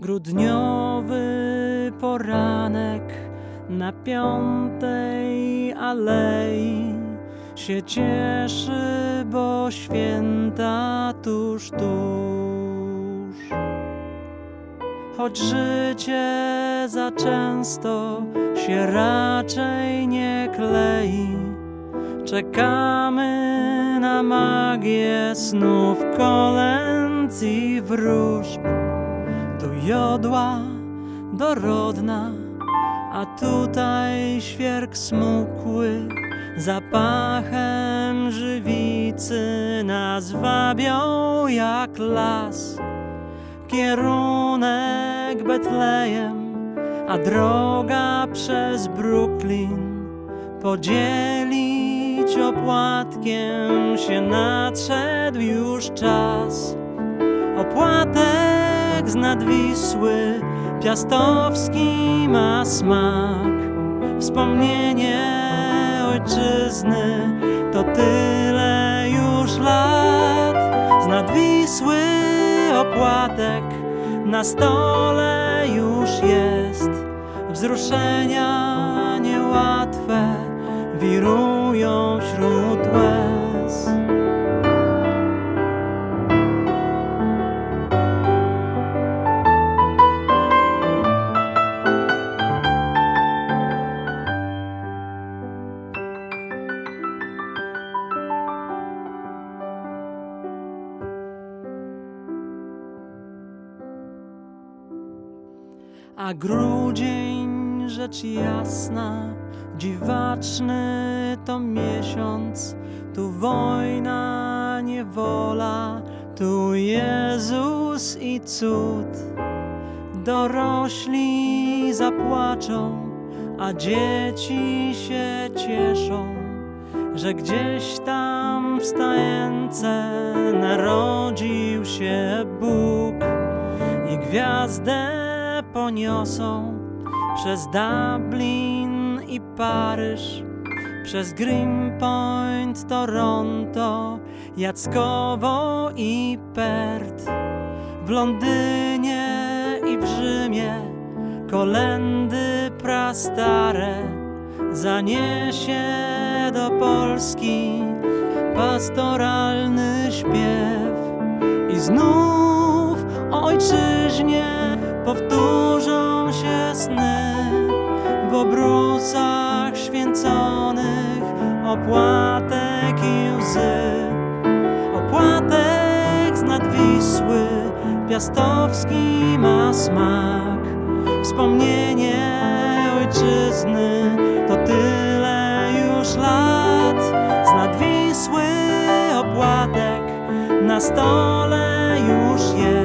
Grudniowy poranek na piątej alei się cieszy, bo święta tuż, tuż. Choć życie za często się raczej nie klei, czekamy na magię snów, kolęd i wróżb. Jodła dorodna, a tutaj świerk smukły, zapachem żywicy nas wabią jak las. Kierunek Betlejem, a droga przez Brooklyn podzielić opłatkiem się nadszedł już czas. Opłatek z nadwisły piastowski ma smak. Wspomnienie ojczyzny to tyle już lat. Z nadwisły opłatek na stole już jest. Wzruszenia niełatwe wirują wśród A grudzień rzecz jasna, dziwaczny to miesiąc, tu wojna, niewola, tu Jezus i cud. Dorośli zapłaczą, a dzieci się cieszą, że gdzieś tam w stajence narodził się Bóg i gwiazdę poniosą przez Dublin i Paryż, przez Greenpoint, Toronto, Jackowo i Perth, w Londynie i w Rzymie, kolendy prastare zaniesie do Polski pastoralny śpiew i znów ojczyźnie powtórzą się sny w obrusach święconych opłatek i łzy. Opłatek z nadwisły piastowski ma smak. Wspomnienie ojczyzny to tyle już lat. Z nadwisły opłatek na stole już jest